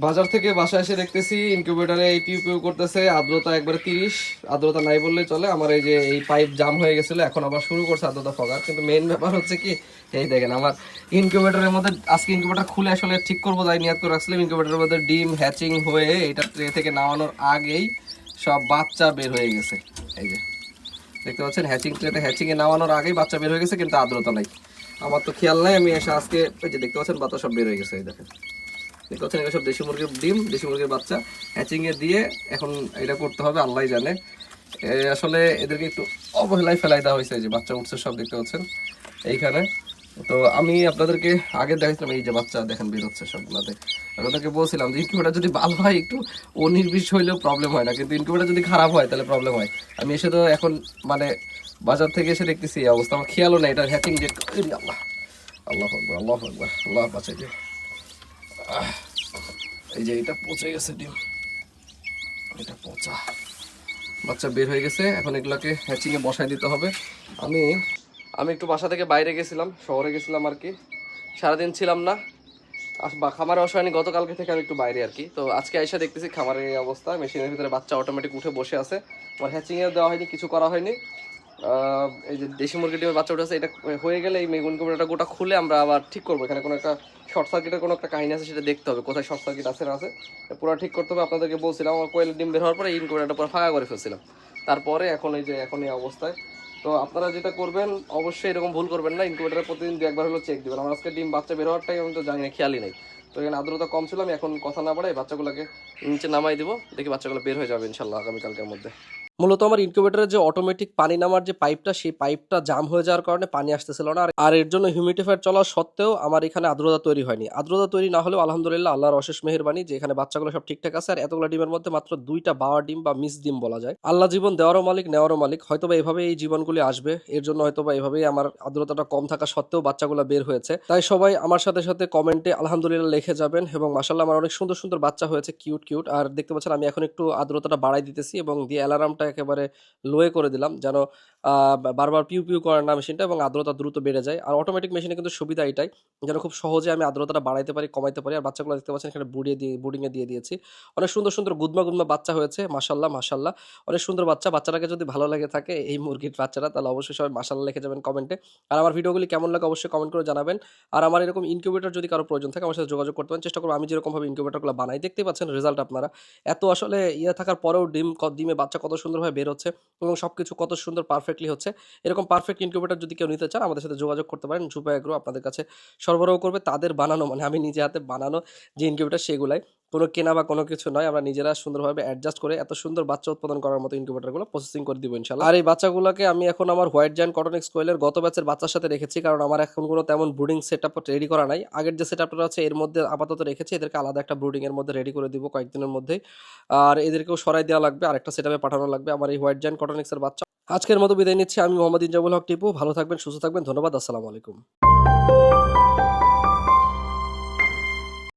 বাজার থেকে বাসায় এসে দেখতেছি ইনকিউবেটরে এই পিউ পিউ করতেছে আর্দ্রতা একবারে তিরিশ। আর্দ্রতা নাই বললেই চলে, আমার এই যে এই পাইপ জাম হয়ে গেছিল, এখন আবার শুরু করছে আর্দ্রতা ফগার। কিন্তু মেইন ব্যাপার হচ্ছে কি, এই দেখেন আমার ইনকিউবেটরের মধ্যে, আজকে ইনকিউবেটর খুলে আসলে ঠিক করব তাই নিয়াত করে রাখছিলাম। ইনকিউবেটরের মধ্যে ডিম হ্যাচিং হয়ে এটা ট্রে থেকে নামানোর আগেই সব বাচ্চা বের হয়ে গেছে। এই যে, দেখতে পাচ্ছেন হ্যাচিং ট্রেতে হ্যাচিংয়ে নামানোর আগেই বাচ্চা বের হয়ে গেছে, কিন্তু আর্দ্রতা নাই। আমার তো খেয়াল নাই, আমি এসে আজকে, এই যে দেখতে পাচ্ছেন বাচ্চা সব বের হয়ে গেছে, এই দেখেন। দেখতে সব দেশি মুরগির ডিম, দেশি মুরগির বাচ্চা হ্যাচিং এ দিয়ে এখন এটা করতে হবে আল্লাহ জানে। আসলে এদেরকে একটু অবহেলায় ফেলাই দেওয়া হয়েছে যে বাচ্চা উঠছে, সব দেখতে পাচ্ছেন এইখানে। তো আমি আপনাদেরকে আগে দেখাইছিলাম, এই যে বাচ্চা, দেখেন বের হচ্ছে সবগুলোতে। আর ওদেরকে বলছিলাম যে, ইনকিউবেটার যদি ভালো হয়, একটু অনির্বিষ হইলেও প্রবলেম হয় না, কিন্তু ইনকিউবেটার যদি খারাপ হয়, তাহলে প্রবলেম হয়। আমি এসে তো এখন মানে বাজার থেকে এসে দেখতেছি এই অবস্থা, আমার খেয়ালও নেই, এটা হ্যাচিং ডেট আল্লাহ আল্লাহ আকবর আল্লাহ আকবর আল্লাহ এই যে এটা পচে গেছে ডিম। এটা পচা। বাচ্চা বের হয়ে গেছে, এখন এগুলোকে হ্যাচিংয়ে বসায় দিতে হবে। আমি আমি একটু বাসা থেকে বাইরে গেছিলাম, শহরে গেছিলাম আর কি। সারাদিন ছিলাম না। বা খামারে অসহায়নি গতকালকে থেকে আমি একটু বাইরে আর কি। তো আজকে আইসা দেখতেছি খামারের অবস্থা, মেশিনের ভিতরে বাচ্চা অটোমেটিক উঠে বসে আছে। আমার হ্যাচিংয়ে দেওয়া হয়নি, কিছু করা হয়নি। এই যে দেশি মুরগি ডিমের বাচ্চা উঠেছে, এটা হয়ে গেলে এই মেগুন কুমড়োটা গোটা খুলে আমরা আবার ঠিক করব। এখানে কোনো একটা শর্ট সার্কিটের কোনো একটা কাহিনী আছে, সেটা দেখতে হবে, কোথায় শর্ট সার্কিট আছে, না আছে। পুরো ঠিক করতে হবে, আপনাদেরকে বলছিলাম, আমার কোয়েলের ডিম বের হওয়ার পরে এই ইনকুবেটারটা পুরো ফাঁকা করে ফেলছিলাম। তারপরে এখন এই যে, এখন এই অবস্থায়। তো আপনারা যেটা করবেন, অবশ্যই এরকম ভুল করবেন না ইনকুবেটারে প্রতিদিন দু একবার হলো চেক দেবেন। আমার আজকে ডিম বাচ্চা বের হওয়ারটাই আমি তো জানি না, খেয়ালই নাই। তো এখানে আর্দ্রতা কম ছিল, আমি এখন কথা না বাড়াই বাচ্চাগুলোকে নিচে নামাই দিব, দেখি বাচ্চাগুলো বের হয়ে যাবে ইনশাল্লাহ আগামীকালকের মধ্যে। মূলত আমার ইনকিউবেটরের যে অটোমেটিক পানি নামার যে পাইপটা সেই পাইপটা জাম হয়ে যাওয়ার কারণে পানি আসতেছিল না। আর- এর জন্য হিউমিডিফায়ার চলা সত্ত্বেও আমার এখানে আর্দ্রতা তৈরি হয়নি। আর্দ্রতা তৈরি না হলেও আলহামদুলিল্লাহ আল্লাহর অশেষ মেহেরবানি যে এখানে বাচ্চাগুলো সব ঠিকঠাক আছে। আর এতগুলো ডিমের মধ্যে মাত্র দুইটা বাওয়া ডিম বা মিস ডিম বলা যায়। আল্লাহ জীবন দেওয়ারও মালিক, নেওয়ারও মালিক। হয়তো বা এভাবে এই জীবনগুলি আসবে। এর জন্য হয়তো বা এভাবেই আমার আর্দ্রতাটা কম থাকা সত্ত্বেও বাচ্চাগুলো বের হয়েছে। তাই সবাই আমার সাথে সাথে কমেন্টে আলহামদুলিল্লাহ লিখে যাবেন এবং মাসাল্লাহ আমার অনেক সুন্দর সুন্দর বাচ্চা হয়েছে। কিউট কিউট আর দেখতে পাচ্ছেন আমি এখন একটু আর্দ্রতাটা বাড়াই দিতেছি এবং দিয়ে অ্যালার্মটা একেবারে লোয়ে করে দিলাম, যেন বারবার পিউ পিউ করে না মেশিনটা এবং আর্দ্রতা দ্রুত বেড়ে যায়। আর অটোমেটিক মেশিনে কিন্তু সুবিধা এটাই, যেন খুব সহজে আমি আর্দ্রতাটা বাড়াইতে পারি, কমাইতে পারি। আর বাচ্চাগুলো দেখতে পাচ্ছেন এখানে বুড়িয়ে দিয়ে বুডিংয়ে দিয়ে দিয়েছি। অনেক সুন্দর সুন্দর গুদমা গুদমা বাচ্চা হয়েছে মাসাল্লাহ মাসাল্লাহ অনেক সুন্দর বাচ্চা, বাচ্চাটাকে যদি ভালো লাগে থাকে, এই মুরগির বাচ্চারা তাহলে অবশ্যই সবাই মাসাল্লাহ লিখে যাবেন কমেন্টে। আর আমার ভিডিওগুলি কেমন লাগে অবশ্যই কমেন্ট করে জানাবেন। আর আমার এরকম ইনকিউবেটর যদি কারও প্রয়োজন থাকে, আমার সাথে যোগাযোগ করতে পারেন। চেষ্টা করব আমি যেরকমভাবে ইনকিউবেটরগুলো বানাই। দেখতেই পাচ্ছেন রেজাল্ট আপনারা। এত আসলে ইয়ে থাকার পরেও ডিম ডিমে বাচ্চা কত সুন্দরভাবে বের হচ্ছে এবং সব কিছু কত সুন্দর পারফেক্টলি হচ্ছে। এরকম পারফেক্ট ইনকিউবেটর যদি কেউ নিতে চান আমাদের সাথে যোগাযোগ করতে পারেন। জুপা এগ্রো আপনাদের কাছে সরবরাহ করবে। তাদের বানানো মানে আমি নিজে হাতে বানানো যে ইনকিউবেটর সেগুলাই। কোনো কেনা বা কোনো কিছু নয়। আমরা নিজেরা সুন্দরভাবে অ্যাডজাস্ট করে এত সুন্দর বাচ্চা উৎপাদন করার মতো ইনকিউবেটরগুলো প্রসেসিং করে দিব ইনশাল্লাহ আর এই বাচ্চাগুলোকে আমি এখন আমার হোয়াইট জায়ান্ট কটনিক্স কোয়েলের গত ব্যাচের বাচ্চার সাথে রেখেছি, কারণ আমার এখন কোনো তেমন ব্রুডিং সেট আপ রেডি করা নাই। আগের যে সেট আপটা আছে এর মধ্যে আপাতত রেখেছি, এদেরকে আলাদা একটা ব্রুডিং এর মধ্যে রেডি করে দিব কয়েকদিনের মধ্যেই। আর এদেরকেও সরাই দেওয়া লাগবে আর একটা সেট আপে পাঠানো লাগবে আমার এই হোয়াইট জায়ান্ট কটনিক্সের বাচ্চা। আজকের মতো বিদায় নিচ্ছি, আমি মোহাম্মদ ইনজাবুল হক টিপু, ভালো থাকবেন, সুস্থ থাকবেন, ধন্যবাদ, আসসালামু আলাইকুম।